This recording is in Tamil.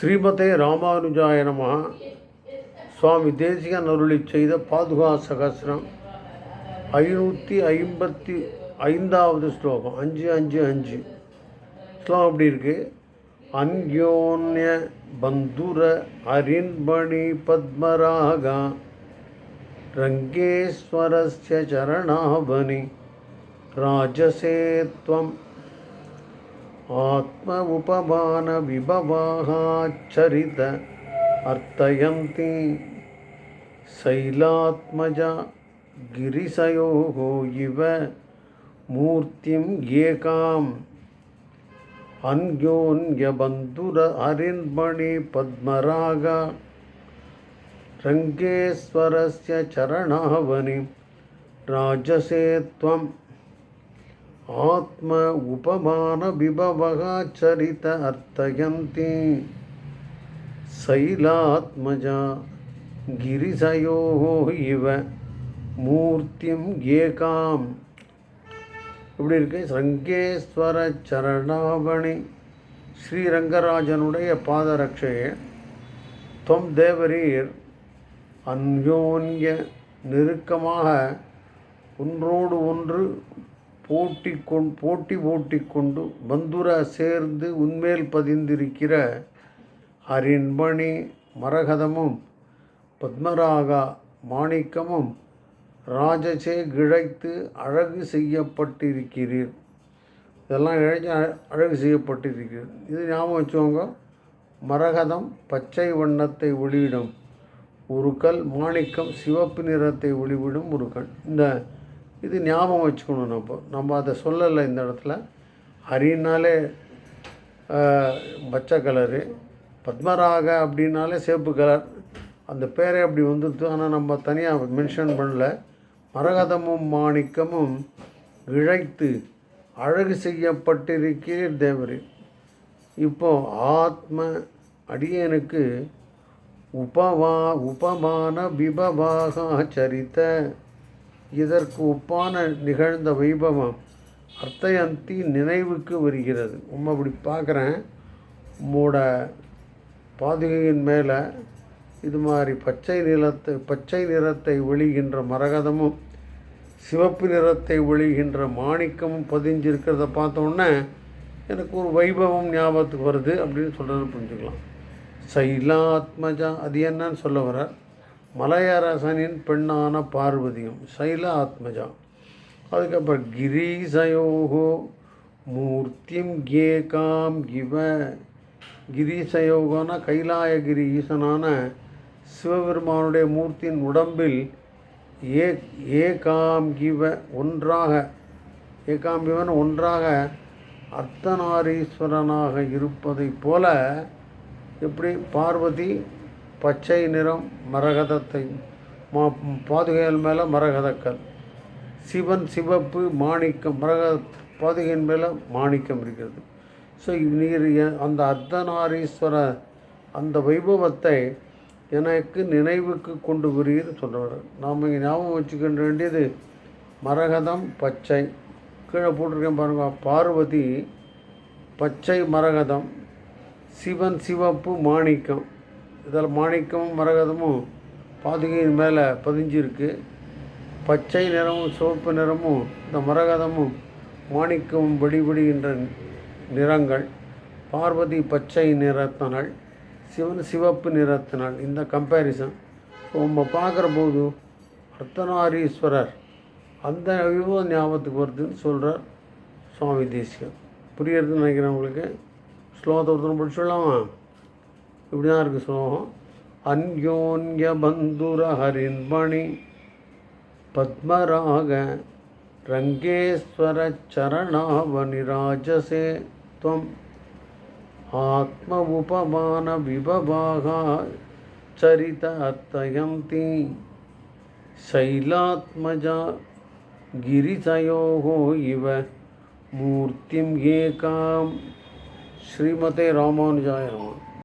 ஸ்ரீமதே ராமானுஜாய நம. சுவாமி தேசிகன் அருளி செய்த பாதுகா சகசிரம். ஐநூற்றி ஐம்பத்தி ஐந்தாவது ஸ்லோகம். அஞ்சு அஞ்சு அஞ்சு. ஸ்லோகம் அப்படி இருக்கு? அந்யோன்ய பந்துர அரின்பணி பத்மராகா ரங்கேஸ்வரஸ்ய சரணாபனி. ராஜசேத்வம் ஆத்ம உபமான விபவாகாச்சரித அர்த்தயந்தி சைலாத்மஜா கிரிசயோகோ இவ மூர்த்திம் ஏகாம். அன்யோன்யபந்துர அரின்மணி பத்மராக ரங்கேஸ்வரஸ்ய சரணாவனி ராஜசே ஆத்ம உபமான விபவகா அர்த்தயந்தி. சைலாத்மஜா கிரிசயோ இவ மூர்த்திம் ஏகாம். இப்படி இருக்கு? சங்கேஸ்வர சரணாவணி. ஸ்ரீரங்கராஜனுடைய பாதரட்சையே தொம் தேவரீர் அந்யோன்ய நெருக்கமாக ஒன்றோடு ஒன்று போட்டி கொண் போட்டி போட்டிக்கொண்டு பந்துர சேர்ந்து உன்மேல் பதிந்திருக்கிற அரின்மணி மரகதமும் பத்மராகா மாணிக்கமும் ராஜசே கிழைத்து அழகு செய்யப்பட்டிருக்கிறீர். இதெல்லாம் இழைச்சி அழகு செய்யப்பட்டிருக்கிறது இது ஞாபகம் வச்சுக்கோங்க. மரகதம் பச்சை வண்ணத்தை ஒளியிடும் ஒரு கல் மாணிக்கம் சிவப்பு நிறத்தை ஒளிவிடும் ஒரு கல். இந்த இது ஞாபகம் வச்சுக்கணும் நம்ம நம்ம அதை சொல்லலை இந்த இடத்துல. ஹரினாலே பச்சை கலரு. பத்மராக அப்படின்னாலே சேப்பு கலர். அந்த பேரே அப்படி வந்துடுது. ஆனால் நம்ம தனியாக மென்ஷன் பண்ணல. மரகதமும் மாணிக்கமும் இழைத்து அழகு செய்யப்பட்டிருக்கிறீர் தேவரே. இப்போ ஆத்ம அடியனுக்கு உபவா உபமான விபவாக சரித்த இதற்கு ஒப்பான நிகழ்ந்த வைபவம் அர்த்தயந்தி நினைவுக்கு வருகிறது. உண்மை அப்படி பார்க்குறேன். உம்மோட பாதுகையின் மேலே இது மாதிரி பச்சை நிலத்தை பச்சை நிறத்தை ஒழிகின்ற மரகதமும் சிவப்பு நிறத்தை ஒழிகின்ற மாணிக்கமும் பதிஞ்சிருக்கிறத பார்த்தோன்னே எனக்கு ஒரு வைபவம் ஞாபகத்துக்கு வருது அப்படின்னு சொல்கிறது புரிஞ்சுக்கலாம். சைலாத்மஜா அது என்னன்னு சொல்ல வர மலையரசனின் பெண்ணான பார்வதியும் சைல ஆத்மஜா. அதுக்கப்புறம் கிரீசயோகோ மூர்த்திம் கேகாம் இவ கிரீசயோகோனா கைலாயகிரி ஈசனான சிவபெருமானுடைய மூர்த்தியின் உடம்பில் ஏ ஏகாம் கிவ ஒன்றாக ஏகாம் கிவன் ஒன்றாக அர்த்தநாரீஸ்வரனாக இருப்பதைப் போல எப்படி பார்வதி பச்சை நிறம் மரகதத்தை மா பாதுகைகள் மேலே மரகதக்கல் சிவன் சிவப்பு மாணிக்கம் மரக பாதுகையின் மேலே மாணிக்கம் இருக்கிறது. ஸோ நீர் அந்த அர்த்தநாரீஸ்வர அந்த வைபவத்தை எனக்கு நினைவுக்கு கொண்டு வருகிற சொல்கிறார் நாம் இங்கே ஞாபகம் வச்சுக்க வேண்டியது மரகதம் பச்சை. கீழே போட்டிருக்கேன் பாருங்க பார்வதி பச்சை மரகதம் சிவன் சிவப்பு மாணிக்கம். இதில் மாணிக்கமும் மரகதமும் பாதுகையின் மேலே பதிஞ்சிருக்கு. பச்சை நிறமும் சிவப்பு நிறமும் இந்த மரகதமும் மாணிக்கமும் வெளிவிடுகின்ற நிறங்கள். பார்வதி பச்சை நிறத்தினால் சிவன் சிவப்பு நிறத்தினால் இந்த கம்பேரிசன் நம்ம பார்க்குற போது அர்த்தநாரீஸ்வரர் அந்த விவரம் ஞாபகத்துக்கு வருதுன்னு சொல்கிறார் சுவாமி தேசியம் புரியறதுன்னு நினைக்கிறேன் உங்களுக்கு. ஸ்லோகத்தை ஒருத்தர் படிச்சுடலாமா இப்படி தான் இருக்குது ஸ்லோகம் அந்யோன்ய பந்துர ஹரின்மணி பத்மராக ரங்கேஸ்வர சரணாவனி ராஜசே त्वम् आत्म उपमानविभवागा चरित अर्थयन्ति शैलात्मजा गिरिशयोः इव मूर्तिम् एकां श्रीमते रामानुजाय नमः